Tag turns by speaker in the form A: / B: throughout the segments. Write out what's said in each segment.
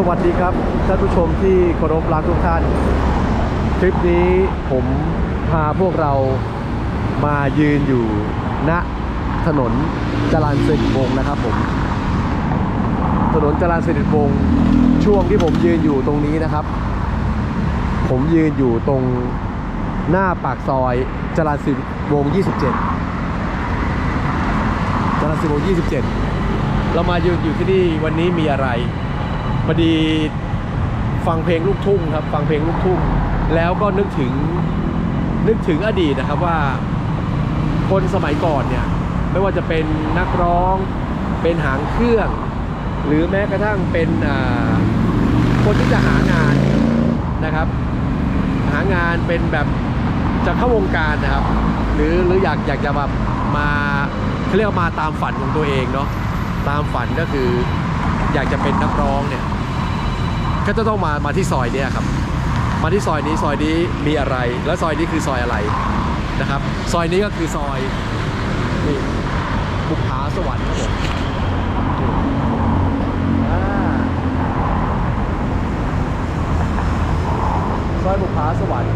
A: สวัสดีครับท่านผู้ชมที่เคารพรักทุกท่าน คลิปนี้ผมพาพวกเรามายืนอยู่ณถนนจรัญสนิวงศ์นะครับผมถนนจรัญสนิวงศ์ช่วงที่ผมยืนอยู่ตรงนี้นะครับ ผมยืนอยู่ตรงหน้าปากซอยจรัญสนิวงศ์27จรัญสนิวงศ์27 เรามายืนอยู่ที่นี่วันนี้มีอะไร พอดีฟังเพลงลูกทุ่งครับ ฟังเพลงลูกทุ่ง แล้วก็นึกถึงนึกถึงอดีตนะครับว่าคนสมัยก่อนเนี่ยไม่ว่าจะเป็นนักร้อง เป็นหางเครื่อง หรือแม้กระทั่งเป็นอ่าคนที่จะหางานนะครับ หางานเป็นแบบจะเข้าวงการนะครับ หรือหรืออยากอยากจะแบบมาเขาเรียกมาตามฝันของตัวเองเนาะตามฝันก็คืออยากจะเป็นนักร้องเนี่ย ก็จะต้องมามาที่ซอยเนี้ยครับ มาที่ซอยนี้ซอยนี้มีอะไร แล้วซอยนี้คือซอยอะไรนะครับ ซอยนี้ก็คือซอยนี่บุพภาสวรรค์ครับผมซอยบุพภาสวรรค์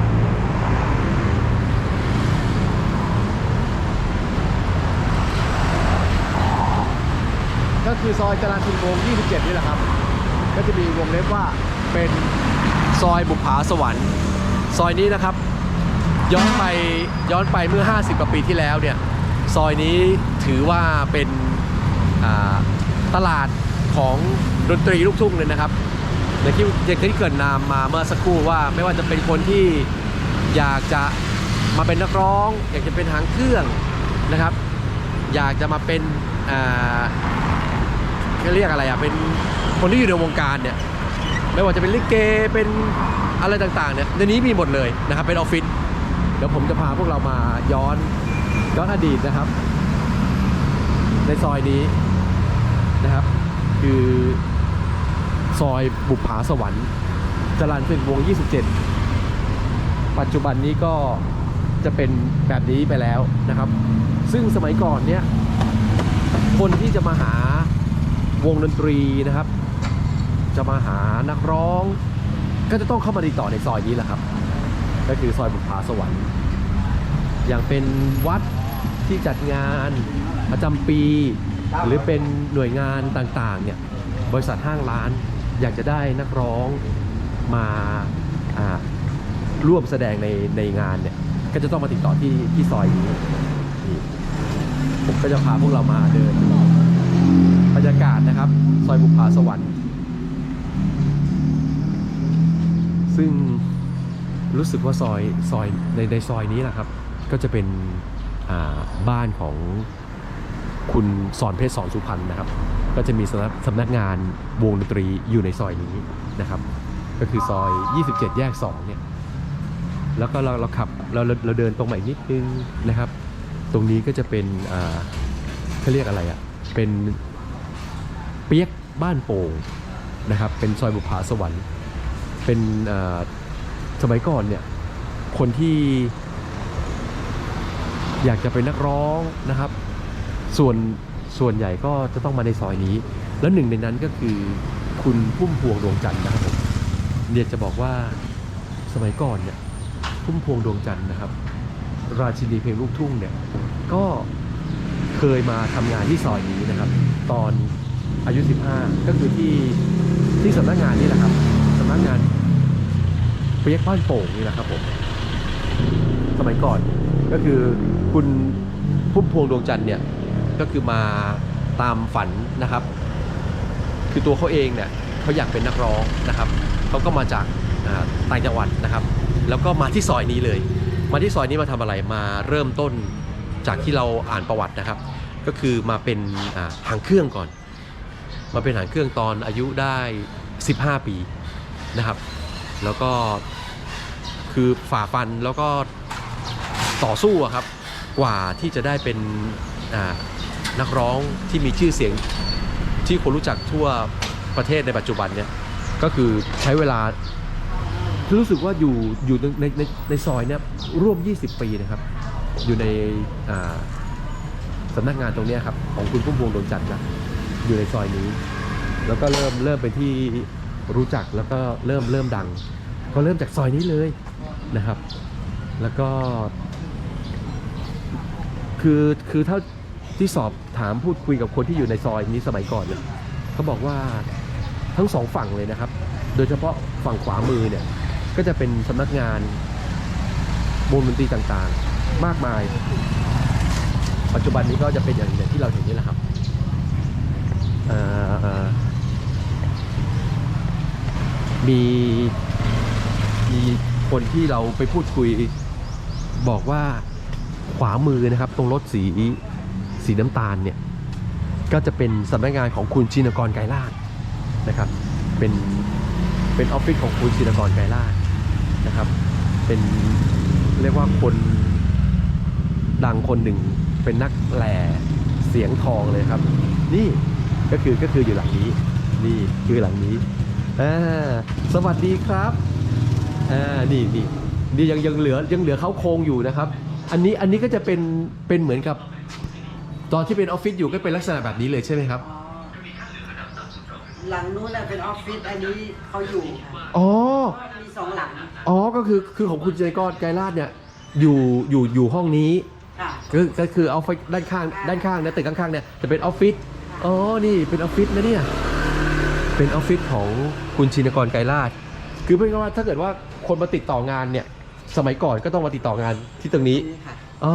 A: ก็คือซอยจรัญทินวงศ์27 นี่แหละครับ ก็จะมีวงเล็บว่าเป็นซอยบุปผาสวรรค์ ซอยนี้นะครับ ย้อนไปย้อนไปเมื่อ 50กว่าปีที่แล้วเนี่ยซอยนี้ถือว่าเป็นตลาดของดนตรีลูกทุ่งเลยนะครับอย่างที่อย่างที่เกิดนามมาเมื่อสักครู่ว่าไม่ว่าจะเป็นคนที่อยากจะมาเป็นนักร้อง อยากจะเป็นหางเครื่องนะครับ อยากจะมาเป็น อ่าเรียกอะไรอะเป็นคนที่อยู่ในวงการเนี่ยไม่ว่าจะเป็นลิเกเป็นอะไรต่างๆเนี่ยในนี้มีหมดเลยนะครับเป็นออฟฟิศเดี๋ยวผมจะพาพวกเรามาย้อนย้อนอดีตนะครับ ในซอยนี้นะครับ คือซอยบุปผาสวรรค์จรัญเป็นวง 27 ปัจจุบันนี้ก็จะเป็นแบบนี้ไปแล้วนะครับ ซึ่งสมัยก่อนเนี่ยคนที่จะมาหา วงดนตรีนะครับ จะมาหานักร้อง ก็จะต้องเข้ามาติดต่อในซอยนี้แหละครับ ก็คือซอยบุพภาสวรรค์อย่างเป็นวัดที่จัดงานประจำปี หรือเป็นหน่วยงานต่างๆเนี่ยบริษัทห้างร้านอยากจะได้นักร้องมาร่วมแสดงในในงานเนี่ยก็จะต้องมาติดต่อที่ที่ซอยนี้ผมก็จะพาพวกเรามาเดิน รรยากาศนะครับ ซอยบุพภาสวรรค์ ซึ่งรู้สึกว่าซอยซอยในในซอยนี้แหละครับ ก็จะเป็นบ้านของคุณสอนเพชรสอนสุพรรณนะครับ ก็จะมีสำนักสำนักงานวงดนตรีอยู่ในซอยนี้นะครับ ก็คือซอย 27 แยก 2 เนี่ย แล้วก็เราเราขับเราเราเดินตรงมาอีกนิดนึงนะครับ ตรงนี้ก็จะเป็นเขาเรียกอะไรอะ่ะ เป็น ปียกบ้านโป่งนะครับ เป็นซอยบุพภาสวรรค์ เป็นสมัยก่อนเนี่ย คนที่อยากจะเป็นนักร้องนะครับ ส่วนส่วนใหญ่ก็จะต้องมาในซอยนี้ แล้วหนึ่งในนั้นก็คือคุณพุ่มพวงดวงจันทร์นะครับผมเนียจะบอกว่าสมัยก่อนเนี่ยพุ่มพวงดวงจันทร์นะครับ ราชินีเพลงลูกทุ่งเนี่ยก็เคยมาทำงานที่ซอยนี้นะครับ ตอน อายุ 15 ก็คือที่ที่สำนักงานนี่แหละครับสำนักงานเปียกบ้านโป่งนี่แหละครับผมสมัยก่อนก็คือคุณพุ่มพวงดวงจันทร์เนี่ยก็คือมาตามฝันนะครับ คือตัวเขาเองเนี่ยเขาอยากเป็นนักร้องนะครับเขาก็มาจากอ่าต่างจังหวัดนะครับ แล้วก็มาที่ซอยนี้เลย มาที่ซอยนี้มาทำอะไรมาเริ่มต้นจากที่เราอ่านประวัตินะครับ ก็คือมาเป็นอ่าหางเครื่องก่อน มาเป็นหางเครื่องตอนอายุได้ 15 ปีนะครับ แล้วก็คือฝ่าฟันแล้วก็ต่อสู้อะครับ กว่าที่จะได้เป็นนักร้องที่มีชื่อเสียงที่คนรู้จักทั่วประเทศในปัจจุบันเนี่ยก็คือใช้เวลารู้สึกว่าอยู่อยู่ในในในซอยเนี่ยร่วม 20 ปีนะครับ อยู่ในสำนักงานตรงนี้ครับของคุณพุ่มพวงดวงจันทร์นะ อยู่ในซอยนี้ แล้วก็เริ่มเริ่มเป็นที่รู้จักแล้วก็เริ่มเริ่มดัง ก็เริ่มจากซอยนี้เลยนะครับ แล้วก็ คือคือเท่าที่สอบถามพูดคุยกับคนที่อยู่ในซอยนี้สมัยก่อนเนี่ยเขาบอกว่าทั้งสองฝั่งเลยนะครับ โดยเฉพาะฝั่งขวามือเนี่ย ก็จะเป็นสำนักงานวงดนตรีต่างๆ มากมาย ปัจจุบันนี้ก็จะเป็นอย่างที่เราเห็นนี่แหละครับ มีมีคนที่เราไปพูดคุยบอกว่าขวามือนะครับ ตรงรถสีสีน้ำตาลเนี่ย ก็จะเป็นสำนักงานของคุณชินกรไกรลาดนะครับ เป็นเป็นออฟฟิศของคุณชินกรไกรลาดนะครับ เป็นเรียกว่าคนดังคนหนึ่งเป็นนักแหล่เสียงทองเลยครับ นี่ ก็คือก็คืออยู่หลังนี้นี่คือหลังนี้อ่าสวัสดีครับอ่านี่นี่นี่ยังยังเหลือยังเหลือเขาโครงอยู่นะครับ อันนี้อันนี้ก็จะเป็นเป็นเหมือนกับ ตอนที่เป็นออฟฟิศอยู่ก็เป็นลักษณะแบบนี้เลยใช่ไหมครับ
B: อ๋อหลังนู้นน่ะเป็นออฟฟิศอันนี้เขาอยู่ค่ะ
A: อ๋อ
B: มีสองหลัง
A: อ๋อก็คือคือของคุณเจกรไกรลาดเนี่ยอยู่อยู่อยู่ห้องนี้
B: ค่ะ
A: ก็ก็คือออฟฟิศด้านข้างด้านข้างนะตึกข้างๆเนี่ยจะเป็นออฟฟิศ อ๋อ นี่เป็นออฟฟิศนะเนี่ย เป็นออฟฟิศของคุณชินกรไกรลาด คือเป็นว่าถ้าเกิดว่าคนมาติดต่องานเนี่ย สมัยก่อนก็ต้องมาติดต่องานที่ตรงนี้
B: นี่ค่ะ
A: อ๋อ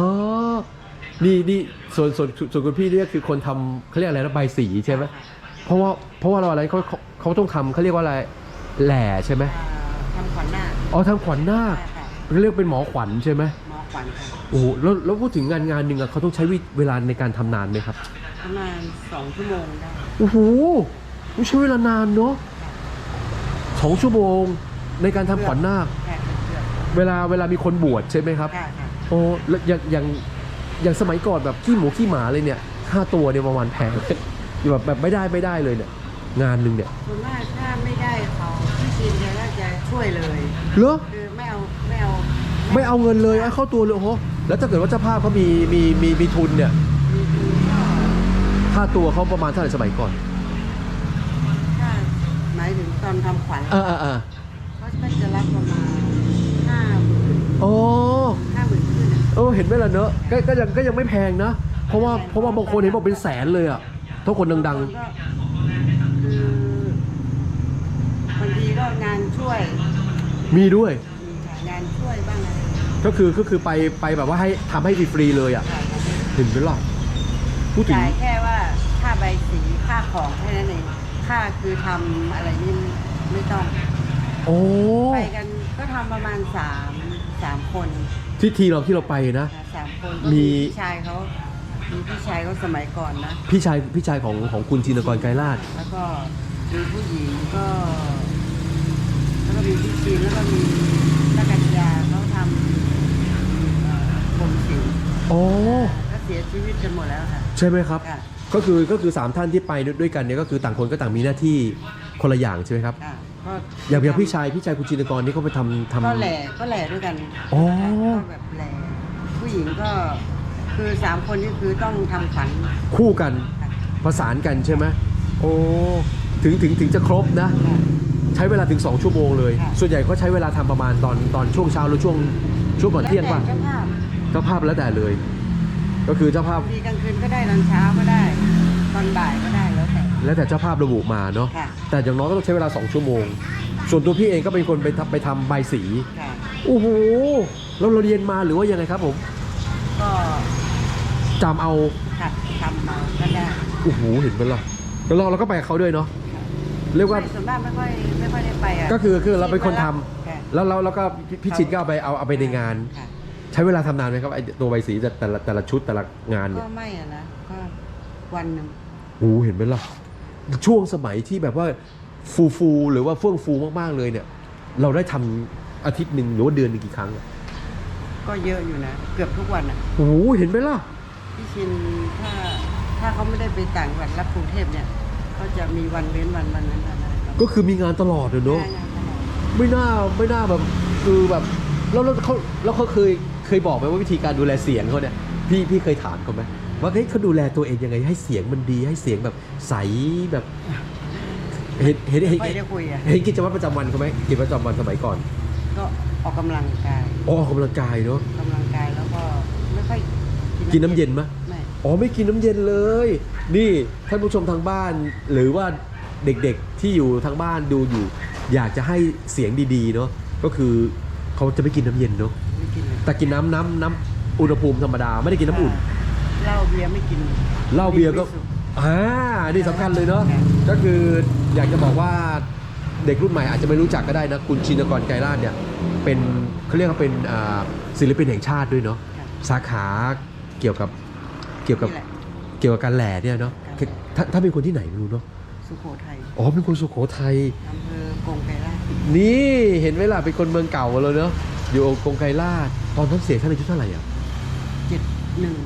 A: นี่นี่ส่วนส่วนส่วนคุณพี่เนี่ยคือคนทำเขาเรียกอะไรนะใบสีใช่ไหมเพราะว่าเพราะว่าเราอะไรเขาเขาเขาต้องทำเขาเรียกว่าอะไร แหล่ใช่ไหม
B: อ่าทำขวัญหน้าค
A: อ๋อทำขวัญนาค
B: ใช่ค่ะ
A: เรียกเป็นหมอขวัญใช่ไหม
B: หมอขวัญค่ะ
A: โอ้โหแล้วแล้วพูดถึงงานงานหนึ่งอะเขาต้องใช้วิเวลาในการทำนานไหมครับ
B: ประมาณสองชั่วโมงได้
A: โอ้โหไม่ใช้เวลานานเนาะสองชั่วโมงในการทำขวัญนาค
B: แค่เกือบ
A: เวลาเวลามีคนบวชใช่ไหมครับ
B: ค่ะค่ะ
A: โอ้แล้วอย่างอย่างอย่างสมัยก่อนแบบขี้หมูขี้หมาเลยเนี่ยค่าตัวเนี่ยประมาณแพง แบบแบบไม่ได้ไม่ได้เลยเนี่ยงานหนึ่งเนี่ย
B: ส่วนมากถ้าไม่ได้เขาพี่ชินแกก็จะช่วยเลย
A: เหรอ
B: คือไม่เอาไม่เอา
A: ไม่เอาเงินเลยเอาเข้าตัวเลยโอ้โหแล้วถ้าเกิดว่าเจ้าภาพเขามีมีมีมีทุนเนี่ย
B: มีคือก็
A: ค่าตัวเขาประมาณเท่าไหร่สมัยก่อน
B: ถ้าหมายถึงตอนทำขวัญ
A: อ่าอ่าอ่า
B: เขาก็จะรับประมาณห้าหมื่น
A: อ๋อ
B: ห้าหมื่นขึ้นอะ
A: เออเห็นไหมล่ะเนอะก็ก็ยังก็ยังไม่แพงนะ เพราะว่าเพราะว่าบางคนเห็นบอกเป็นแสนเลยอะถ้าคนดัง
B: ก็คือบางทีก็งานช่วย
A: ๆ มีด้วย
B: มีค่ะงานช่วยบ้างอะไร
A: ก็คือก็คือไปไปแบบว่าให้ทำให้ฟรีๆเลยอะ
B: ค่ะ
A: เห็นไหมล่ะพูดถึง
B: จ่ายแค่ว่าค่า ใบสีค่าของแค่นั้นเองค่าคือทำอะไรนี่ไม่ต้อง
A: โอ้
B: ไปกันก็ทำประมาณสามสามคน
A: ที่ทีเราที่เราไปนะ
B: ค่ะสามคน
A: มี
B: ก็พี่ชายเขามีพี่ชายเขาสมัยก่อนนะ
A: พี่ชายพี่ชายของของคุณชินกรไกรลาด
B: แล้วก็มีผู้หญิงก็ แล้วก็มีพี่ชีนแล้วก็มีนักกัญญาเขาทำเอ่อผมสิว
A: โอ้
B: ก็เสียชีวิตกันหมดแล้วค่ะ
A: ใช่ไหมครับ
B: ค่ะ
A: ก็คือก็คือสามท่านที่ไปด้วยกันเนี่ยก็คือต่างคนก็ต่างมีหน้าที่คนละอย่างใช่ไหมครับ
B: ค่ะก็
A: อย่างอย่างพี่ชายพี่ชายคุณชินกรนี่เขาไปทำทำ
B: ก็แหล่ก็แหล่ด้วยกัน
A: อ๋อ
B: ก็แบบแหล่ผู้หญิงก็คือสามคนนี่คือต้องทำขวัญ
A: คู่กัน
B: ค่ะ
A: ประสานกันใช่ไหมโอ้ถึงถึงถึงจะครบนะ
B: ค่ะ
A: ใช้เวลาถึง 2 ชั่วโมงเลย
B: ค่ะ
A: ส่วนใหญ่ก็ใช้เวลาทำประมาณตอนตอนช่วงเช้าหรือช่วงช่วงก่อนเที่ยงป่ะ
B: แล้วแต่เจ้าภาพ
A: เจ้าภาพแล้วแต่เลย ก็คือเจ้าภาพ
B: บางทีกลางคืนก็ได้ตอนเช้าก็ได้ ตอนบ่ายก็ได้แล้วแต่
A: แล้วแต่เจ้าภาพระบุมาเนาะ
B: ค่ะ
A: แต่อย่างน้อยก็ต้องใช้เวลา 2 ชั่วโมง ส่วนตัวพี่เองก็เป็นคนไปทำไปทำใบสี
B: ค่ะ
A: โอ้โหแล้วเราเรียนมาหรือว่ายังไงครับผม
B: ก็
A: จำเอา
B: ขัดทำมาก็ได้
A: โอ้โหเห็นไหมล่ะแล้วเราเราก็ไปกับเขาด้วยเนาะเรียกว่า
B: ส่วนมากไม่ค่อยไม่ค่อยได้ไปอะ
A: ก็คือคือเราเป็นคนทำ
B: ค่ะ
A: แล้วเราแล้วก็พี่พี่ชินก็เอาไปเอาเอาไปในงาน
B: ค่ะ
A: ใช้เวลาทำนานไหมครับไอตัวใบสีแต่แต่ละแต่ละชุดแต่ละงานเนี่
B: ก็
A: ย
B: ไม่อะนะก็วันหนึ่ง
A: โอ้โหเห็นไหมล่ะช่วงสมัยที่แบบว่าฟูฟูๆหรือว่าเฟื่องฟูมากๆเลยเนี่ย เราได้ทำอาทิตย์หนึ่งหรือว่าเดือนหนึ่งกี่ครั้งอะ
B: ก็เยอะอยู่นะ เกือบทุกวันอะ
A: โอ้โหเห็นไหมล่ะ
B: พี่ชินถ้าถ้าเขาไม่ได้ไปต่างจังหวัดรับกรุงเทพเนี่ยเขาจะมีวันเว้นวันวันนั้นวันอะไร
A: ก็คือมีงานตลอดเลยเนาะ
B: งานตลอด
A: ไม่น่าไม่น่าแบบคือแบบแล้วแล้วเขาแล้วเขาเคย เคยบอกไหมว่าวิธีการดูแลเสียงเขาเนี่ยพี่พี่เคยถามเขาไหมว่าเฮ้ยเขาดูแลตัวเองยังไงให้เสียงมันดีให้เสียงแบบใสแบบเห็นเห็นเห็น
B: ไม่ได้คุยอะ
A: เห็นกิจวัตรประจำวันเขาไหมกิจวัตรประจำวันสมัยก่อน
B: ก็ออกกำลังกาย
A: อ๋อออกกำลังกายเนาะ
B: ออกกำลังกายแล้วก็ไม่ค่อย
A: กินน้ำเย็นไหม
B: ไม่
A: อ๋อไม่กินน้ำเย็นเลย นี่ท่านผู้ชมทางบ้าน หรือว่าเด็กๆที่อยู่ทางบ้านดูอยู่ อยากจะให้เสียงดีๆเนาะก็คือเขาจะไม่กินน้ำเย็นเนาะ
B: ไม่กินเลย
A: แต่กินน้ำน้ำน้ำอุณหภูมิธรรมดาไม่ได้กินน้ำอุ่น
B: เหล้าเบียร์ไม่กิน
A: เหล้าเบียร์ก็
B: ไม่สุ
A: อ่านี่สำคัญเลยเนาะ
B: ครับ
A: ก็คืออยากจะบอกว่าเด็กรุ่นใหม่อาจจะไม่รู้จักก็ได้นะคุณชินกรไกรราชเนี่ยเป็นเขาเรียกว่าเป็นอ่าศิลปินแห่งชาติด้วยเนาะ
B: ครับ
A: สาขาเกี่ยวกับเกี่ยวกับ
B: นี่แหละ
A: เกี่ยวกับการแหล่เนี่ยเนาะ
B: ครับ
A: ถ้าถ้าเป็นคนที่ไหนไม่รู้เนาะ
B: สุโขทัย
A: อ๋อเป็นคนสุโขทัย
B: อำเภอกงไกรราช
A: นี่เห็นไหมล่ะเป็นคนเมืองเก่าเลยเนาะ อยู่กงไกรลาชตอนนั้นเสียท่านอายุเท่าไหร่อะ
B: เจ็ดหนึ่ง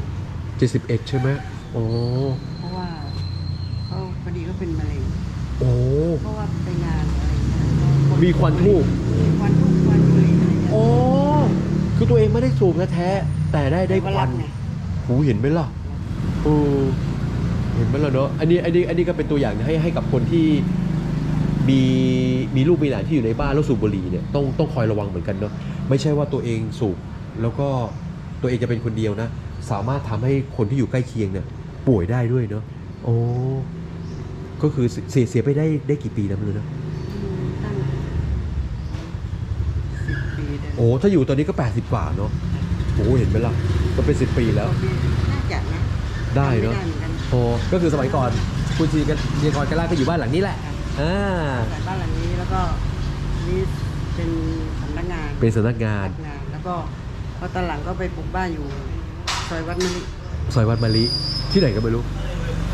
A: เจ็ดสิบเอ็ดใช่ไหมโอ้
B: เพราะว่าเขาพอดีก็เป็นมะเร็ง
A: โอ้
B: เพราะว่าไปงานอะไรเงี้ยก็
A: มีควันทูบ
B: มีควันทูบควันบุหรี่อะไรเงี้ย
A: โอ้คือตัวเองไม่ได้สูบแท้ๆแต่ได้ได้ควัน
B: ก็รับไง
A: หูเห็นไหมล่ะโอ้เห็นไหมล่ะเนาะ อันนี้ อันนี้ อันนี้ก็เป็นตัวอย่างให้ให้กับคนที่มีมีลูกมีหลานที่อยู่ในบ้านแล้วสูบบุหรี่เนี่ยต้องต้องคอยระวังเหมือนกันเนาะ ไม่ใช่ว่าตัวเองสูบแล้วก็ตัวเองจะเป็นคนเดียวนะ สามารถทำให้คนที่อยู่ใกล้เคียงเนี่ยป่วยได้ด้วยเนาะโอ้ก็คือเสียเสียไปได้ได้กี่ปีแล้วไม่รู้นะ
B: อืมตั้งสิบปีได้
A: โอ้ถ้าอยู่ตอนนี้ก็ 80 กว่าเนาะโอ้เห็นไหมล่ะก็เป็น 10 ปีแล้ว
B: น่าจะนะ
A: ได้เนาะ
B: ไม่ได้เหมือนกัน
A: โอ้ก็คือสมัยก่อนคุณชีกันเรียนกรกันล่าก็อยู่บ้านหลังนี้แหละอ่า
B: แต่บ้านหลังนี้แล้วก็นี่เป็นสำ นักงาน
A: เป็นสำนักงาน
B: สำนักงาน แล้วก็พอตอนหลังก็ไปปลูกบ้านอยู่ซอยวัดมะลิ
A: ซอยวัดมะลิที่ไหนก็ไม่รู้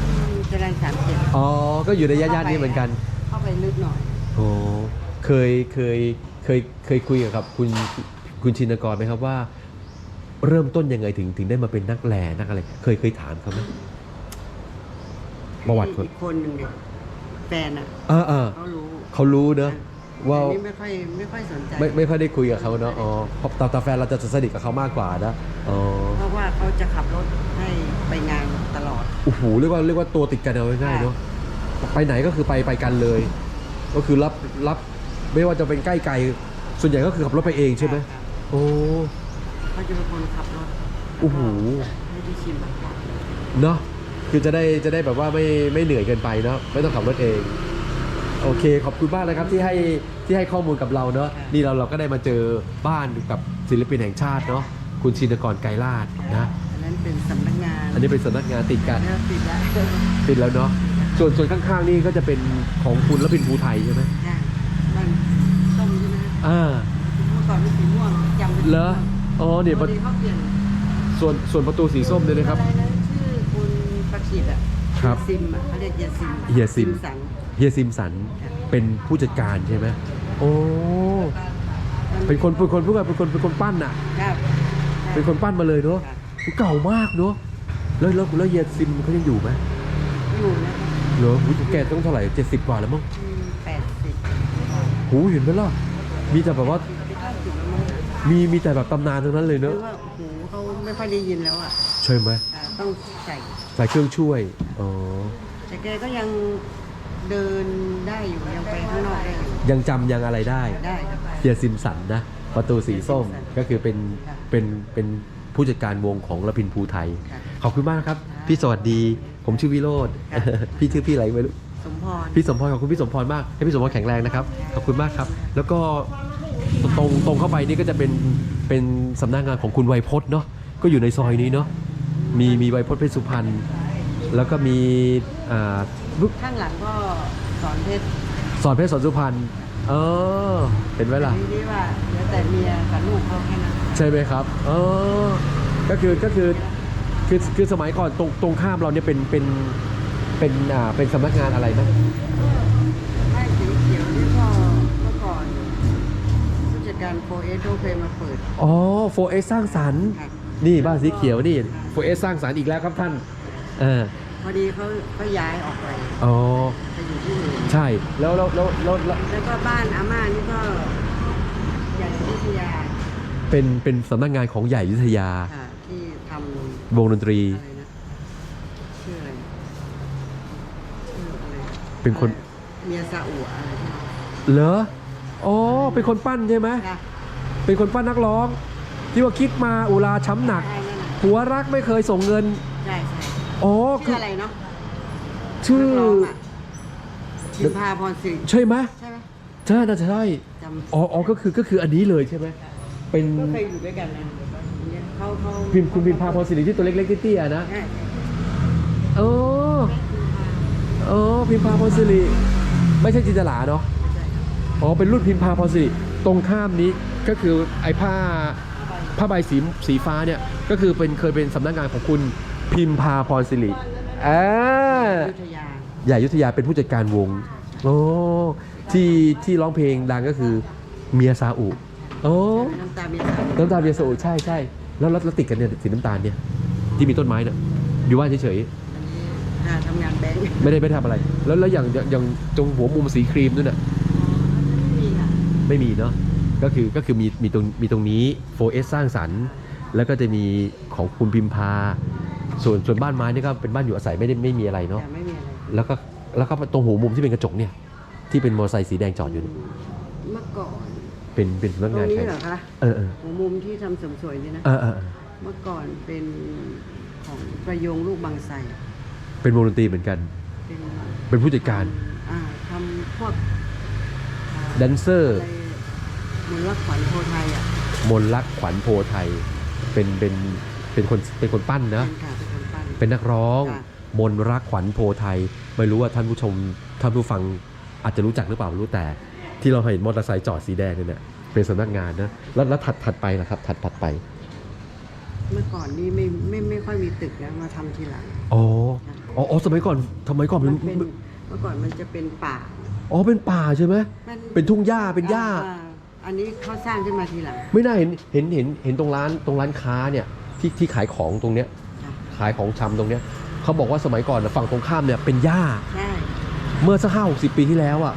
B: อืมเจริญสามเจ็ด
A: อ๋อ ก็อยู่ในย่านๆนี้เหมือนกัน
B: เข้าไปลึกหน่อย
A: โอ้เคย เคย เคย เคยคุยกับคุณ คุณชินกรไหมครับว่า เริ่มต้นยังไงถึง ถึงได้มาเป็นนักแหล่นักอะไร เคย เคยถามเขาไหมประวัติคน
B: อีกคนหนึ่งเนี่ยแฟนอะ
A: เออเออ
B: เขารู้
A: เขารู้เนอะ ว่า
B: อันนี้ไม่ค่อยไม่ค่อยสนใจ
A: ไม่ไม่ค่อยได้คุยกับเขาเนาะ อ๋อเพราะตาตาแฟนเราจะสนิทกับเขามากกว่านะ อ๋อ
B: เพราะว่าเขาจะขับรถให้ไปงานตลอด
A: โอ้โห เรียกว่าเรียกว่าตัวติดกันเอาง่ายๆเนาะ ไปไหนก็คือไปไปกันเลย ก็คือรับรับไม่ว่าจะเป็นใกล้ไกล ส่วนใหญ่ก็คือขับรถไปเองใช่ไหม
B: ครับ
A: โอ้
B: เขาจะเป็นคนขับรถ
A: โอ้โห
B: ให้ที่ชิมแบบ
A: เนาะ คือจะได้จะได้แบบว่าไม่ไม่เหนื่อยเกินไปเนาะ ไม่ต้องขับรถเอง โอเคขอบคุณมากนะครับที่ให้ที่ให้ข้อมูลกับเราเนาะนี่เราเราก็ได้มาเจอบ้านกับศิลปินแห่งชาติเนาะคุณชินกรไกรลาดนะ
B: อันนั้นเป็นสำนักงาน
A: อันนี้เป็นสำนักงานติดกัน
B: เริ่มติดแล้ว
A: ติดแล้วเนาะส่วนส่วนข้างๆนี่ก็จะเป็นของคุณและพินภูไทยใช่ไหม
B: ค่ะมันส้มใช่ไหม
A: อ่า
B: เมื่อก่อนเป็นสีม่วงจำเป็นสี
A: เหร
B: ม่ว
A: องอ๋อเนี่ย
B: พอดีเขาเปลี่ยน
A: ส่วนส่วนประตูสีส้มเนี่ยนะครับ
B: อะไรนะชื่อคุณประกิตอะ
A: ครับ
B: ซิมอะเขาเรียกเฮียซิม
A: เฮียซิม
B: สัน
A: เฮียซิมสัน
B: ครับ
A: เป็นผู้จัดการใช่ไหมโอ้เป็นคนเป็นคนพูดง่ายๆเป็นคนเป็นคนปั้นน่ะ
B: ครับ
A: เป็นคนปั้นมาเลยเนาะ
B: ครับ
A: เก่ามากเนาะแล้วแล้วแล้วเฮียซิมเขายังอยู่ไหม
B: อยู่นะ
A: เหรอหูแกต้องเท่าไหร่เจ็ดสิบกว่าแล้วมั้ง
B: แปดสิบ
A: หูเห็นไหมล่ะมีแต่แบบว่า
B: เก้าสิบแล้วมั้ง
A: มีมีแต่แบบตำนานทั้งนั้นเลย
B: หรื
A: เนาะ
B: อว่าหูเขาไม่ค่อยได้ยินแล้วอะ
A: ใช่ไหม
B: อ่าต้องใส่
A: ใส่เครื่องช่วยอ๋อ
B: แต่แกก็ยัง เดินได้อยู่ยังไปข้างนอกได้อยู่
A: ยังจำยังอะไรได้
B: ได้ครับ
A: เฮียซิมสันนะ ประตูสีส้ม
B: เฮียซิมสัน
A: ก็คือเป็น
B: ค่ะ
A: เป็นเป็นผู้จัดการวงของระพินภูไทย
B: ค่ะ
A: ขอบคุณมากนะครับ
B: ค่ะ
A: พี่สวัสดี ผมชื่อวิโรธ
B: ค่ะ
A: พี่ชื่อพี่อะไรไม่รู้
B: สมพร
A: พี่สมพรขอบคุณพี่สมพรมากให้พี่สมพรแข็งแรงนะครับขอบคุณมากครับ แล้วก็ตรงตรงเข้าไปนี่ก็จะเป็นเป็นสำนักงานของคุณไวยพจน์เนาะก็อยู่ในซอยนี้เนาะมีมีไวยพจน์เพชรสุพรรณ แล้วก็มีอ่าลูก
B: ข้างหลังก็สอนเพชร
A: สอนเพชรสอนสุพรรณเออเห็นไหมล่ะ
B: ทีนี้ว่าเหลือแต่เมียกับลูกเขาแค่นั้น
A: ใช่ไหมครับเออก็คือก็คือคือคือสมัยก่อนตรงตรงข้ามเราเนี่ยเป็นเป็นเป็นอ่าเป็นสำนักงานอะไรนะ
B: ไม่สีเขียวนี่ก็เมื่อก่อนผู้จัดการโฟเอสเขาเคยมาเปิด
A: อ๋อโฟเอสสร้างสรรค์
B: ครับ
A: นี่บ้านสีเขียวนี่โฟเอสสร้างสรรค์อีกแล้วครับท่าน เออ
B: พอดีเขาเขาย้ายออกไป
A: อ๋อ
B: ไปอยู่ที่อื่น
A: ใช่แล้วแล้วแล้วแล้วแล้ว
B: แล้วก็บ้านอาม่านี่ก็ใหญ่วิทยา
A: เป็นเป็นสำนักงานของใหญ่อยุทธยา
B: ค่ะที่ทำ
A: วงดนตรี
B: อะไรนะชื่ออะไรชื่ออะไร
A: เป็นคน
B: อเมียซาอุอะไรที่นั้น
A: เหรออ๋อเป็นคนปั้นใช่ไหม
B: ค่ะ
A: เป็นคนปั้นนักร้อง ที่ว่าคิดมาอุราช้ำหนัก
B: ใช่นั่นน่ะ
A: หัวรักไม่เคยส่งเงิน
B: ใช่ใช่
A: อ๋อ
B: ชื่
A: คืออ
B: อะไรเนาะ
A: ชื่อ
B: นักร้องอะชินพาพรสิริ
A: ใช่ไหม
B: ใช่ไหม
A: ใช่น่าจะใช่
B: จำ
A: อ๋ออ๋อก็คือก็คืออันนี้เลยใช่ไหมเป็น
B: ก็เคยอยู่ด้วยกันนะเนี่ยเขาเขา
A: พิมพ์คุณพิมพาพรสิริที่ตัวเล็กๆเตี้ยๆนะ
B: ใช่
A: โอ้โอ้พิมพาพรสิริไม่ใช่จินตลาเนาะ
B: ไม่ใช่ครับ
A: อ๋อเป็นรุ่นพิมพาพรสิริตรงข้ามนี้ก็คือไอ้ผ้า ผ้าใบสีสีฟ้าเนี่ยก็คือเป็นเคยเป็นสำนักงานของคุณ พิมพาพรสิริอ่า
B: อยุธยา
A: ใหญ่อยุทธยาเป็นผู้จัดการวงโอ้ที่ที่ร้องเพลงดังก็คือเมียซาอุโอ้
B: น้ำตาเมียซาอุ
A: น้ำตาลเมียซาอุใช่ใช่แล้วแล้วแล้วติดกันเนี่ยสีน้ำตาลเนี่ยที่มีต้นไม้เนี่ยอยู่ว่านเฉย
B: อันนี้ค่ะทำงานแบงค์
A: ๆไม่ได้ไม่ได้ทำอะไร แล้วแล้วอย่างอย่างอย่างตรงหัวมุมสีครีมนู่นน่ะ
B: ไม่มีค่ะ
A: ไม่มีเนาะก็คือก็คือมีมีตรงมีตรงนี้ 4S สร้างสรรค์ แล้วก็จะมีของคุณพิมพา ส่วนส่วนบ้านไม้นี่ก็เป็นบ้านอยู่อาศัยไม่ได้ไม่มีอะไรเนาะ
B: แต่ไม่มีอะไร
A: แล้วก็แล้วก็ตรงหัวมุมที่เป็นกระจกเนี่ย ที่เป็นมอเตอร์ไซค์สีแดงจอดอยู่เนี่ย
B: เมื่อก่อน
A: เป็นเป็นสำนัก
B: ตรง
A: งาน
B: นี้
A: ใคร
B: เหรอคะ
A: เออเออ
B: หัวมุมที่ทำเสริมสวยนี่นะ
A: เออเออเออ
B: เมื่อก่อนเป็นของประโยงลูกบางไทร
A: เป็นวงดนตรีเหมือนกัน
B: เป็น
A: เป็นผู้จัดการ
B: อ่าทำพวกอ่า
A: แดนเซอร์
B: อะไรเหมือนว่าขวัญโพไทยอะ
A: มนลักษณ์ขวัญโพไทยเป็นเป็นเป็นคนเป็นคนปั้นนะ
B: เป็นค่ะเป็นคนปั้น
A: เป็นนักร้อง
B: ค่ะ
A: มนรักขวัญโพไทย ไม่รู้ว่าท่านผู้ชมท่านผู้ฟังอาจจะรู้จักหรือเปล่าไม่รู้แต่ ที่เราเห็นมอเตอร์ไซค์จอดสีแดงเนี่ยนะเป็นสำนักงานนะแล้วแล้วถัดถัดไปนะครับ ถัดถัดไป
B: เมื่อก่อนนี่ไม่ไม่ไม่ค่อยมีตึกแล้วมาทำทีหลัง
A: อ๋ออ๋ออ๋อสมัยก่อนสมัยก่อน
B: มั
A: มันน
B: เป็นเมื่อก่อนมันจะเป็นป่า
A: อ๋อเป็นป่าใช่ไหม
B: มัน
A: เป็นทุ่งหญ้าเป็นหญ้า
B: อ่อันนี้เขาสร้างขึ้นมาทีหลัง
A: ไม่น่าเห็นเห็นเห็นเห็นตรงร้านตรงร้านค้าเนี่ยที่ที่ขายของตรงเนี้ย
B: ค่ะ
A: ขายของชำตรงเนี้ยเขาบอกว่าสมัยก่อนน่ะฝั่งตรงข้ามเนี่ยเป็นหญ้า
B: ใช่
A: เมื่อสักห้าหกสิบปีที่แล้วอะ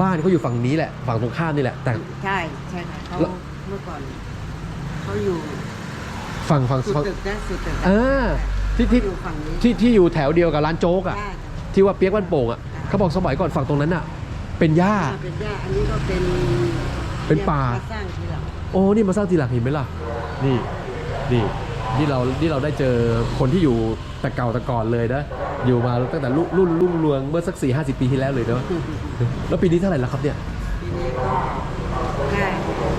A: บ้านเขาอยู่ฝั่งนี้แหละ ฝั่งตรงข้ามนี่แหละ แต่
B: ใช่ใช่ค่ะเขา
A: แล้ว
B: เมื่อก่อนเขาอยู่
A: ฝั่งฝั่ง
B: สุดตึกนะสุดตึก
A: เออที่ที่
B: เขาอยู่ฝั่งนี้
A: ที่ที่อยู่แถวเดียวกับร้านโจ๊กอะ
B: ใช่
A: ที่ว่าเปียกบ้านโป่งอะ เขาบอกสมัยก่อนฝั่งตรงนั้นอะ เป็นหญ้า
B: อ่าเป็นหญ้าอันนี้ก็เป็น
A: เป็นป่า
B: มสร้างทีหลัง
A: โอ้นี่มาสร้างทีหลังเห็นไหมล่ะ นี่ นี่ นี่เรานี่เราได้เจอคนที่อยู่แต่เก่าแต่ก่อนเลยนะ อยู่มาตั้งแต่รุ่นรุ่นรุ่งเรืองเมื่อสักสี่ห้าสิบปีที่แล้วเลยเนาะแล้วปีนี้เท่าไหร่แล้วครับเนี่ย
B: ทีนี้ก็ใช่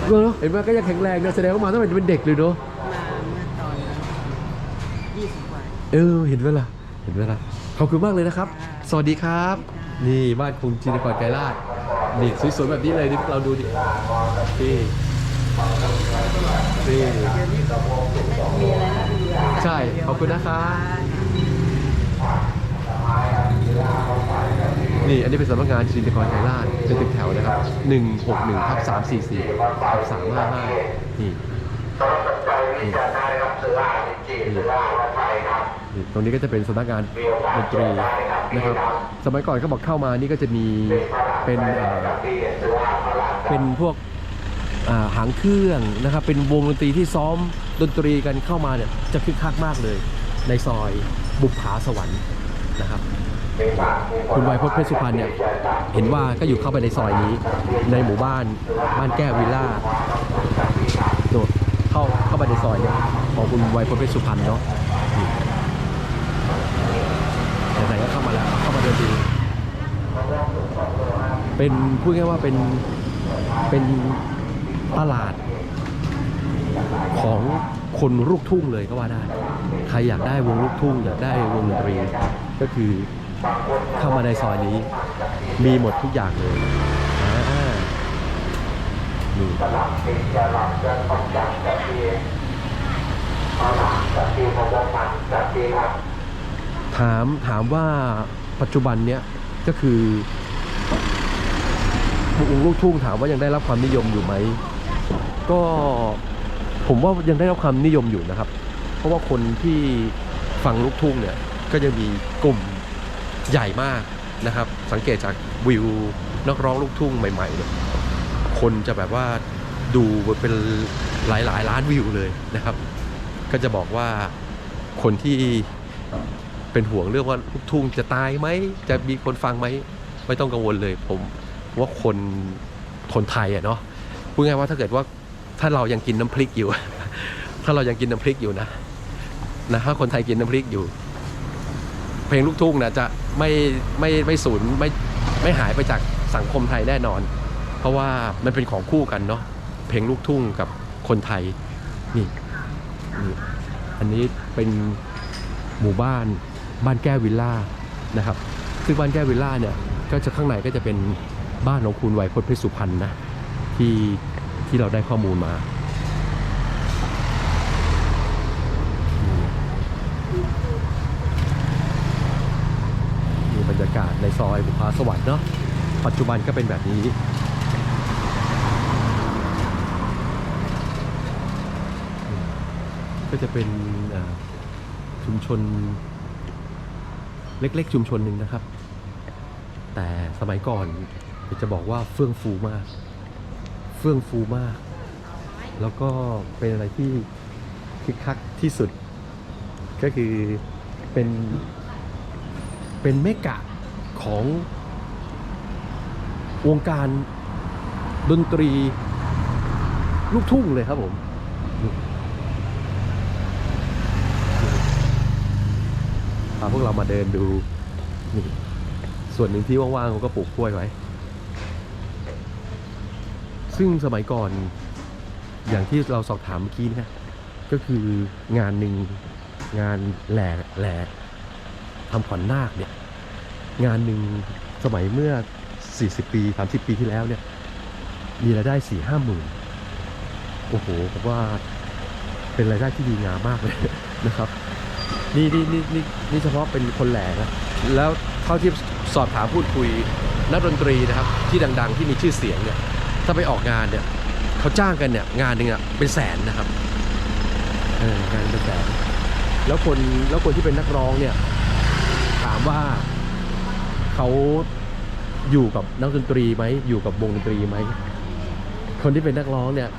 A: เออเห็นไหมก็ยังแข็งแรงนะแสดงว่ามาตั้งแต่เป็นเด็กเลยเนาะ
B: มาเมื่อตอนยี่สิบกว่า
A: เออเห็นไหมล่ะเห็นไหมล่ะขอบคุณมากเลยนะครับ
B: ค่ะ
A: สวัสดีครับ นี่บ้านคุณจินกรไกรลาดนี่สวยๆแบบนี้เลยนี่เราดูดินี่นี่ ใช่ ขอบคุณนะครับนี่อันนี้เป็นสำนักงานจินตกรไกราดเป็นตึกแถวนะครับ 161ทับ344ทับ355นี่นี่นี่ตรงนี้ก็จะเป็นสำนักงานดนตรีนะครับ สมัยก่อนเขาบอกเข้ามานี่ก็จะมีเป็นเอ่อเป็นพวก หางเครื่องนะครับเป็นวงดนตรีที่ซ้อมดนตรีกันเข้ามาเนี่ยจะคึกคักมากเลย ในซอยบุปผาสวรรค์นะครับคุณวัยพจน์เพชรสุพรรณเนี่ยเห็นว่าก็อยู่เข้าไปในซอยนี้ ในหมู่บ้านบ้านแก้ววิลล่าโดดเข้าเข้าไปในซอยเนี่ยของคุณวัยพจน์เพชรสุพรรณเนาะไหนๆก็เข้ามาแล้วเข้ามาเดินดูเป็นพูดง่ายว่าเป็นเป็น ตลาดของคนลูกทุ่งเลยก็ว่าได้ ใครอยากได้วงลูกทุ่งอยากได้วงดนตรีก็คือเข้ามาในซอยนี้ มีหมดทุกอย่างเลยอ่านี่ถามถามว่าปัจจุบันเนี้ยก็คือวงลูกทุ่งถามว่ายังได้รับความนิยมอยู่ไหม ก็ผมว่ายังได้รับความนิยมอยู่นะครับ เพราะว่าคนที่ฟังลูกทุ่งเนี่ยก็ยังมีกลุ่มใหญ่มากนะครับ สังเกตจากวิวนักร้องลูกทุ่งใหม่ๆเนี่ยคนจะแบบว่าดูเป็นหลายๆล้านวิวเลยนะครับ ก็จะบอกว่าคนที่เป็นห่วงเรื่องว่าลูกทุ่งจะตายไหมจะมีคนฟังไหมไม่ต้องกังวลเลย ผมว่าคนคนไทยอะเนาะพูดง่ายว่าถ้าเกิดว่า ถ้าเรายังกินน้ำพริกอยู่ ถ้าเรายังกินน้ำพริกอยู่นะนะถ้าคนไทยกินน้ำพริกอยู่ เพลงลูกทุ่งนะจะไม่ไม่ไม่สูญไม่ไม่หายไปจากสังคมไทยแน่นอน เพราะว่ามันเป็นของคู่กันเนาะเพลงลูกทุ่งกับคนไทยนี่นี่อันนี้เป็นหมู่บ้านบ้านแก้ววิลล่านะครับ ซึ่งบ้านแก้ววิลล่าเนี่ยก็จะข้างในก็จะเป็นบ้านของคุณไวยพจน์เพชรสุพรรณนะที่ ที่เราได้ข้อมูลมา มีบรรยากาศในซอยบุพาสวัสด์เนาะ ปัจจุบันก็เป็นแบบนี้ก็จะเป็นชุมชนเล็กๆ ชุมชนหนึ่งนะครับ แต่สมัยก่อนจะบอกว่าเฟื่องฟูมาก ฟื่องฟูมาก แล้วก็เป็นอะไรที่คึกคักที่สุด ก็คือเป็นเป็นเมกะของวงการดนตรีลูกทุ่งเลยครับผม พาพวกเรามาเดินดูนี่ส่วนหนึ่งที่ว่างๆเขาก็ปลูกกล้วยไว้ ซึ่งสมัยก่อนอย่างที่เราสอบถามเมื่อกี้นะก็คืองานหนึ่งงานแหล่แหล่ทำขวัญนาคเนี่ยงานหนึ่งสมัยเมื่อ 40 ปี 30 ปีที่แล้วเนี่ย มีรายได้4ี่ห้าหมื่นโอ้โหผมว่าเป็นรายได้ที่ดีงามมากเลยนะครับ นี่นี่นี่นี่นี่เฉพาะเป็นคนแหล่นะแล้วเท่าที่สอบถามพูดคุยนักดนตรีนะครับ ที่ดัง ๆ ที่มีชื่อเสียงเนี่ย ถ้าไปออกงานเนี่ยเขาจ้างกันเนี่ยงานหนึ่งอะเป็นแสนนะครับเอองานเป็นแสนแล้วคนแล้วคนที่เป็นนักร้องเนี่ย ถามว่าเขาอยู่กับนักดนตรีไหมอยู่กับวงดนตรีไหมคนที่เป็นนักร้องเนี่ย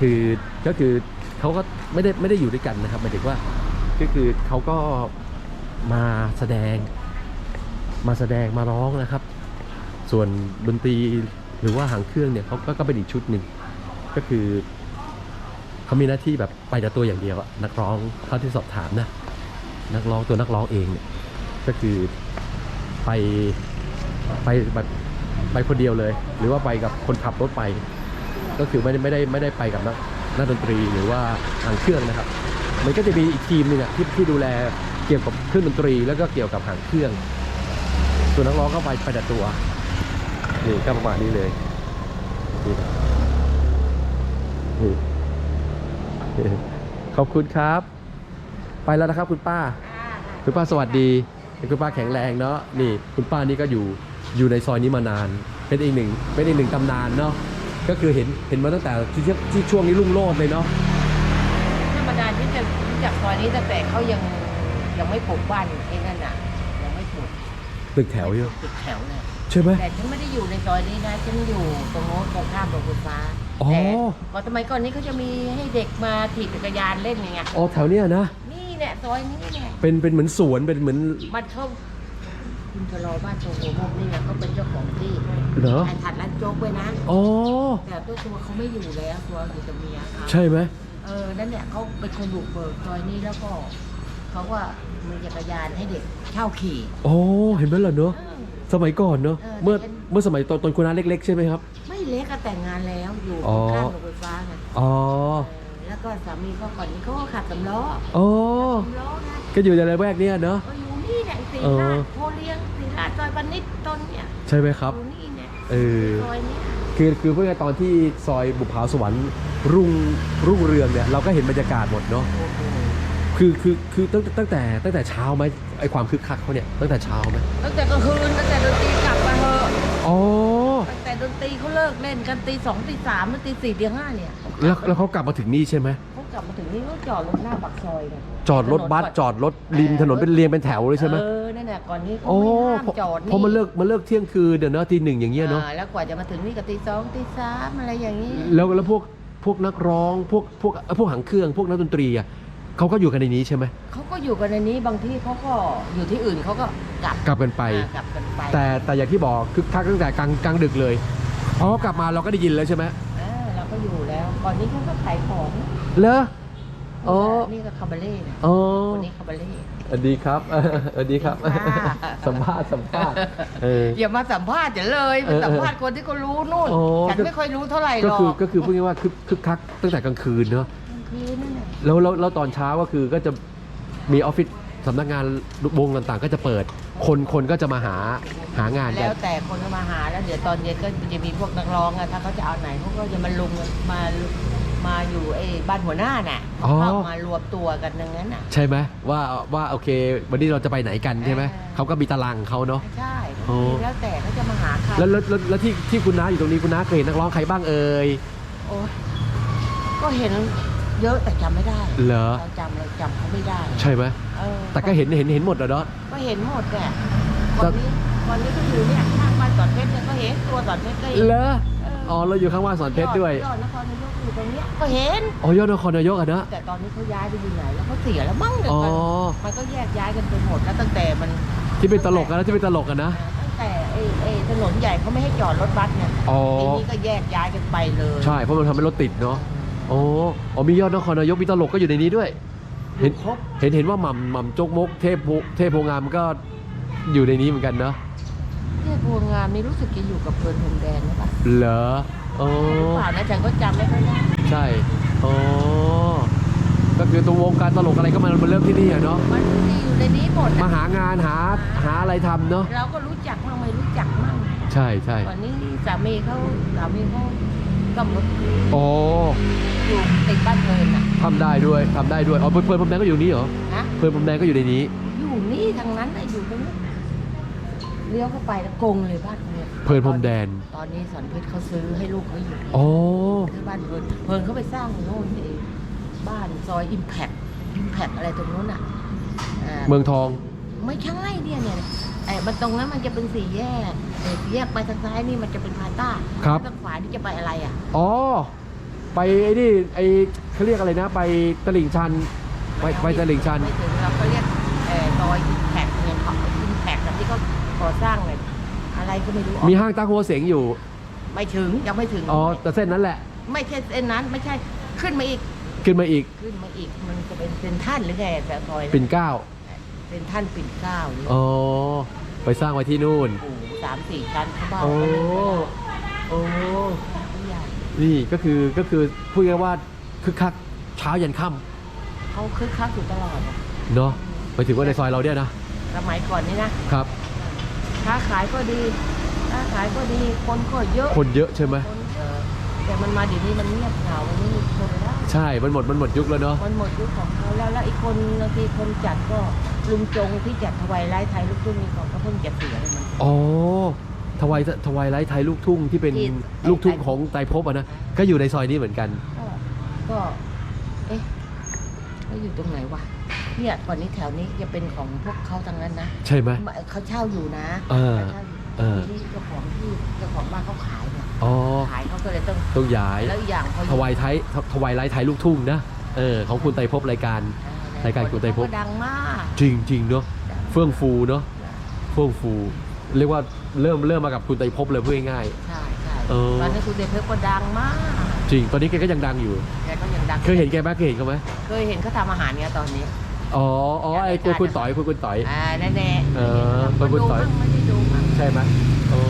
A: คือก็คือเขาก็ไม่ได้ไม่ได้อยู่ด้วยกันนะครับหมายถึงว่าก็คือเขาก็มาแสดงมาแสดงมาร้องนะครับ ส่วนดนตรี หรือว่าหางเครื่องเนี่ยเขาก็ก็เป็นอีกชุดหนึ่งก็คือเขามีหน้าที่แบบไปแต่ตัวอย่างเดียวอะนักร้องเท่าที่สอบถามนะนักร้องตัวนักร้องเองเนี่ยก็คือไปไปแบบไปคนเดียวเลย หรือว่าไปกับคนขับรถไป ก็คือไม่ได้ไม่ได้ไม่ได้ไปกับนักนักดนตรีหรือว่าทางเครื่องนะครับ มันก็จะมีอีกทีมหนึ่งอะที่ที่ดูแลเกี่ยวกับเครื่องดนตรี แล้วก็เกี่ยวกับหางเครื่อง ส่วนนักร้องก็ไปไปแต่ตัว นี่ก็ประมาณนี้เลยนี่นี่นี่ขอบคุณครับ ไปแล้วนะครับคุณป้า คุณป้าสวัสดีคุณป้าแข็งแรงเนาะนี่ คุณป้านี่ก็อยู่อยู่ในซอยนี้มานาน เป็นอีกหนึ่งเป็นอีกหนึ่งตำนานเนาะก็คือเห็นเห็นมาตั้งแต่ที่ที่ที่ช่วงนี้รุ่งโรจน์เลยเนาะ
C: ธรรมดาที่จะรู้จักซอยนี้ตั้งแต่เขายังยังไม่ปลูกบ้านไอ้นั่นน่ะยังไม่ปลูก
A: ตึกแถวเยอะ
C: ตึกแถวเนี่ย
A: ใช่ไหม
C: แต่ฉันไม่ได้อยู่ในซอยนี้นะฉันอยู่ตรงโน้นตรงข้ามโรงไฟฟ้า
A: อ๋อ
C: แต่ก่อนสมัยก่อนนี้เขาจะมีให้เด็กมาถีบจักรยานเล่นอย่างเงี้ย
A: อ๋อแถวเนี้ยนะ
C: นี่แหละซอยนี้เนี่ย
A: เป็นเป็นเหมือนสวนเป็นเหมือน
C: บ้านเขาคุณชะลอบ้านโชว์โฮมนี่ไงเขาเป็นเจ้าของที่
A: เหรอ
C: ไอ้ถัดร้านโจ๊กไว้นะ
A: อ๋อ
C: แต่ตัวตัวเขาไม่อยู่แล้วตัวอยู่กับเมียเขา
A: ใช่ไหม
C: เออนั่นเนี่ยเขาเป็นคนบุกเบิกซอยนี้แล้วก็เขาว่า มีจักรยานให้เด็กเช่าขี่
A: อ๋อเห็นไหมล่ะเนาะ
C: เออ
A: สมัยก่อนเนาะ
C: เออ
A: เมื่อ
C: เป็น
A: เมื่อสมัยตอนตอนคุณน้าเล็ก ๆ ใช่ไหมครับ
C: ไม่เล็กก็แต่งงานแล้วอยู่
A: อ๋อ
C: ข้างโรงไฟฟ้าไง
A: อ๋อ
C: เออแล้วก็สามีก็ก่อนนี้เขาก็ขับสำล้อ
A: อ๋อ
C: สำล้อนะ
A: ก็อยู่ในระแวกเนี้ยเนาะ
C: ก็อยู่นี่แหละสี
A: เออ
C: ลาดโพเลี้ยงสีลาดซอยปนิดต้นเนี่ย
A: ใช่ไหมครับ
C: อยู่นี่เนี่ย
A: เออ
C: ซอยเนี้ย
A: คือคือเพื่อตอนที่ซอยบุพภาสวรรค์รุ่งรุ่งเรืองเนี่ยเราก็เห็นบรรยากาศหมดเนาะ
C: โอ้โห
A: คือคือคือตั้งตั้งแต่ตั้งแต่เช้าไหมไอความคึกคักเขาเนี่ยตั้งแต่เช้าไหม
C: ตั้งแต่กลางคืนตั้งแต่ดนตรีกลับมาเหอะ
A: อ๋อ
C: ตั้งแต่ดนตรีเขาเลิกเล่นกันตีสองตีสามหรือตีสี่ตีห้าเนี่ย
A: แล้วแล้วเขากลับมาถึงนี่ใช่ไหม
C: เขากลับมาถึงนี่เขาจอดรถหน้าปากซอยกัน
A: จอดรถบัสจอดรถริมถนนเป็นเรียงเป็นแถวเลยใช่ไหม
C: เออนั่นแหละก่อนนี้เขา
A: โอ้
C: ไม่ห้าม
A: พอ
C: จอดนี่
A: พอมันเลิกมันเลิกเที่ยงคืนเดี๋ยวเนาะตีหนึ่งอย่างเงี้ยเนาะ
C: อ่แล้วกว่าจะมาถึงนี่ก็ตีสองตีสามอะไรอย่างนี้
A: แล้วแล้วพวกพวกนักร้องพวกพวกเอ่อพวกหางเครื่องพวกนักดนตรีอะ เขาก็อยู่กันในนี้ใช่ไหม
C: เขาก็อยู่กันในนี้บางที่เขาก็อยู่ที่อื่นเขาก็กลับ
A: กลับกันไป
C: อ่ากลับกันไป
A: แต่แต่อย่างที่บอกคึกคักตั้งแต่กลางกลางดึกเลยพอกลับมาเราก็ได้ยินแล้วใช่ไหม
C: เออเราก็อยู่แล้วก่อนนี้เขาก็ขายของ
A: เลออ๋อ
C: นี่ก็คาบาเล่เนี่ย
A: อ๋อ
C: คนนี้คาบาเล่
A: สวัสดีครับสวัสดีครับ
C: ค่ะ
A: สัมภาษณ์สัมภาษณ์เออ
C: อย่ามาสัมภาษณ์ฉันเลย
A: เออ
C: สัมภาษณ์คนที่เขารู้นู่น
A: โอ้
C: ฉัน
A: ก็
C: ไม่ค่อยรู้เท่าไหร่ห
A: ก็
C: รอก
A: คือก็คือพูดง่ายๆว่าคึกคึกคักตั้งแต่กลางคืนเนาะ
C: บางทีนั่นน่ะ
A: แล้วแล้วแล้วตอนเช้าก็คือก็จะมีออฟฟิศสำนักงานวงต่างๆ ก็จะเปิด คนคนก็จะมาหาหางานกั
C: แล้
A: น
C: วแต่คนก็มาหาแล้ว เดี๋ยวตอนเย็นก็จะมีพวกนักร้องอะถ้าเขาจะเอาไหนเขาก็จะมาลุงมามาอยู่ไอ้บ้านหัวหน้าน่ะ
A: อ๋อ
C: เข้ามารวมตัวกันอย่างนั้นน่ะ
A: ใช่ไหมว่าว่าโอเค วันนี้เราจะไปไหนกันใช่ไหม
C: เออ
A: เขาก็มีตารางเขาเนาะ
C: ใช่
A: โอ้
C: แล้วแต่เขาจะมาหาใคร
A: แล้วแล้วแล้วแล้วที่ที่คุณน้าอยู่ตรงนี้คุณน้าเคยเห็นนักร้องใครบ้างเอ่ย
C: โอ้ยก็เห็น เยอะแต่จำไม่ได้
A: เหรอ
C: เราจำเราจำเขาไม่ได้
A: ใช่ไหม
C: เออ
A: แต่ก็เห็นเห็นเห็นหมดอะเนาะ
C: ก็เห็นหมดแหละ
A: แต่
C: วันนี้วันนี้ก็อยู่เนี่ยข้างบ้านสอนเพชรเนี่ยก็เห็นตัวสอนเพชรก็เห็น
A: เหรอ
C: เอ๋
A: อเราอยู่ข้างว่านสอนเพชรด้วย
C: ยอดนครนายกอยู่ตรงเนี้ยก็เห็น
A: อ๋อยอดนครนายกอะนะ
C: แต่ตอนนี้เขาย้ายไปอยู่ไหนแล้วเขาเสียแล้วมั้งเดี๋ยว
A: อ๋อ
C: มันมันก็แยกย้ายกันไปหมดแล้วตั้งแต่มัน
A: ที่เป็นตลกอะนะที่เป็นตลกอะนะ
C: ตั้งแต่ไอ้ไอ้ถนนใหญ่เขาไม่ให้จอดรถบัสเนี่ย
A: อ๋อ
C: ทีนี้ก็แยกย้ายกันไปเลย
A: ใช่ เพราะมันทำให้รถติดเนาะ อ๋ออ๋อมียอดนครนายกมีตลกก็อยู่ในนี้ด้วย เห็น
C: ครบ
A: เห็นเห็นว่าหม่ำหม่ำจกมก เทพโพเทพโพงามก็อยู่ในนี้เหมือนกันเนาะ
C: เนี่ยพวงงามนี่รู้สึกจะอยู่กับเพลินพรมแดนหรือเปล่า
A: เหรออ๋อ
C: หรือเปล่านะฉันก็จำไม่ค่อยได้
A: ใช่อ๋อก็คือตัววงการตลกอะไรก็มันมันเริ่มที่นี่อะเนาะ
C: มันอยู่ในนี้หมด
A: มา
C: อะ
A: หางานหาหาอะไรทำเนาะ
C: เราก็รู้จักมั่งไม่รู้จักมั่ง
A: ใช่ใช่
C: ตอนนี้สามีเขาสามีเขา กำรถ
A: โอ้
C: อยู่ติดบ้านเพลินอะ
A: ทำได้ด้วยทำได้ด้วยอ๋อเพลินเพลินพรมแดงก็อยู่นี่เหรอ
C: นะ
A: เพลินพรมแดงก็อยู่ในนี้
C: อยู่นี่ทางนั้นน่ะอยู่ตรงนี้เลี้ยวเข้าไปแล้วกงเลยบ้านเขาเนี่ย
A: เพลินพรมแดน
C: ตอนนี้สอนเพชรเขาซื้อให้ลูกเขาอยู่
A: อ๋อ
C: ซื้อบ้านเพลินเพลินเขาไปสร้างโน่นเองบ้านซอยอิมแพคอิมแพคอะไรตรงนู้นอะอ่า
A: เมืองทอง
C: ไม่ใช่เนี่ยเนี่ย ไอ้มันตรงนั้นมันจะเป็นสี่แยกเออสี่แยกไปทางซ้ายนี่มันจะเป็นพาต้า
A: ครับ
C: ทางขวานี่จะไปอะไรอะ
A: อ๋อ ไปไอ้นี่ไอ้เขาเรียกอะไรนะ ไปตลิ่งชัน ไปไปตลิ่งชัน
C: ไม่ถึงเราก็เรียกเอ่อซอยอิมแพคเนี่ยเขาอิมแพคที่เขาก่อสร้างเลยอะไรก็ไม่รู้ออก
A: มีห้างตั้งหัวเสงอยู่
C: ไม่ถึงยังไม่ถึง
A: อ๋อ แต่เส้นนั้นแหละ
C: ไม่ใช่เส้นนั้นไม่ใช่ขึ้นมาอีก
A: ขึ้นมาอีก
C: ขึ้นมาอีกมันจะเป็นเซนทรันหรือไงแต่ซอย
A: ปิ่นเกล้า
C: เซนทรันปิ่นเกล้านี่
A: อ๋อ ไปสร้างไว้ที่นู่น
C: โอ้โหสามสี่ชั้นเขาบ้าน
A: โอ้
C: เขาเลย
A: โอ้
C: ไม่ใหญ่
A: นี่ก็คือก็คือพูดง่ายๆว่าคึกคักเช้ายันค่
C: เขาคึกคักอยู่ตลอดอะำ
A: เนาะไปถึงว่าในซอยเราเนี่ยนะ
C: สมัยก่อนนี่นะ
A: ครับ
C: ค้าขายก็ดีค้าขายก็ดีคนก็เยอะ
A: คนเยอะใช่ไหม
C: คนเยอะแต่มันมาเดี๋ยวนี้มันเงียบเหงามันไม่มีคนแล้ว
A: ใช่มันหมดมันหมดยุคแล้วเนาะ
C: มันหมดยุคของเขาแล้วแล้วอีกคนบางทีคนจัดก็ ลุงจงที่จัดทวายไลท์ไทยลูกทุ่งนี่ของก็เพิ่งจะเสียเลยมัน
A: อ๋อทวายทวายไลท์ไทยลูกทุ่งที่เป็น
C: ที่
A: ลูกทุ่งของไตรภพอะนะก็อยู่ในซอยนี้เหมือนกัน
C: ก็ก็ เอ๊ะแล้วอยู่ตรงไหนวะเนี่ยก่อนนี้แถวนี้จะเป็นของพวกเขาทางนั้นนะ
A: ใช่ไหม
C: เขาเช่าอยู่นะ
A: เออ
C: เขาเช่าอยู่
A: เออ
C: ทีนี้เจ้าของที่เจ้าของบ้านเขาขายเนี่ย
A: อ๋อ
C: ขายเขาก็เลยต้อง
A: ต้องย้าย
C: แล้วอีกอย่างพอ
A: ทวายไทยทวายไลท์ไทยลูกทุ่งนะเออของคุณไตรภพรายการ รายการคุณไตรภพ
C: เขาดังมาก
A: จริงจริงๆเนาะเฟื่องฟูเนาะเฟื่องฟู เรียกว่าเริ่มเริ่มมากับคุณไตรภพเลยพูดง่าย
C: ใช่ใช่
A: เออ
C: ตอนนี้คุณเดชเพชรก็ดังมาก
A: ๆจริง ตอนนี้แกก็ยังดังอยู่
C: แกก็ยังดัง
A: เคยเห็นแกไหมเคยเห็นเขาไหม
C: เคยเห็นเขาทำอาหารเนี่ยตอนนี้
A: อ๋ออ๋อไอ้คุณคุณต่อยคุณคุณต่อย
C: อ่าแน่แน่ๆ
A: เออ
C: มา
A: คุณ
C: ดู
A: ต่อย
C: บ้างไม่ได้ดูบ้าง
A: ใช่ไหมโอ้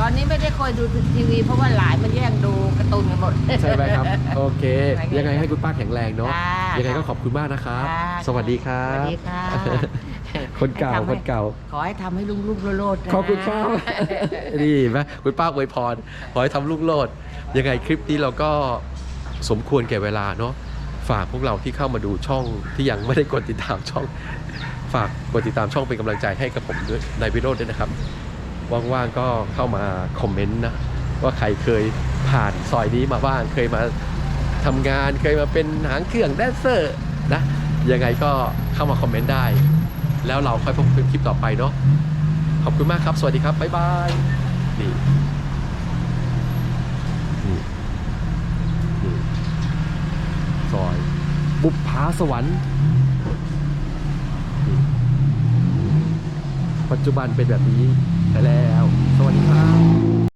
C: ตอนนี้ไม่ได้คอยดูทีวี เพราะว่าหลานมันแย่งดูการ์ตูนกันหมด
A: ใช่ไหมครับ โอเค
C: ยังไง
A: ยังไงให้คุณป้าแข็งแรงเนาะ
C: จ้า
A: ยังไงก็ขอบคุณมากนะครับ
C: จ้า
A: สวัสดีครับ
C: สวัสดีค่ะ
A: คนเก่า
C: ให้ทำให้
A: คนเก่า
C: ขอให้ทำให้ลุงลุงโลดๆนะ
A: ขอบคุณครับ นี่เห็นไหมคุณป้าอวยพร ขอให้ทำลูกโลด ยังไงคลิปนี้เราก็สมควรแก่เวลาเนาะ ฝากพวกเราที่เข้ามาดูช่องที่ยังไม่ได้กดติดตามช่อง ฝากกดติดตามช่องเป็นกำลังใจให้กับผมด้วยนายวิโรจน์ด้วยนะครับ ว่างๆก็เข้ามาคอมเมนต์นะ ว่าใครเคยผ่านซอยนี้มาบ้าง เคยมา ทำงานเคยมาเป็นหางเครื่องแดนเซอร์นะยังไงก็เข้ามาคอมเมนต์ได้ แล้วเราค่อยพบกันคลิปต่อไปเนาะขอบคุณมากครับ สวัสดีครับ บ๊ายบายนี่นี่นี่ซอย บุปผาสวรรค์ปัจจุบันเป็นแบบนี้ไปแล้ว สวัสดีครับ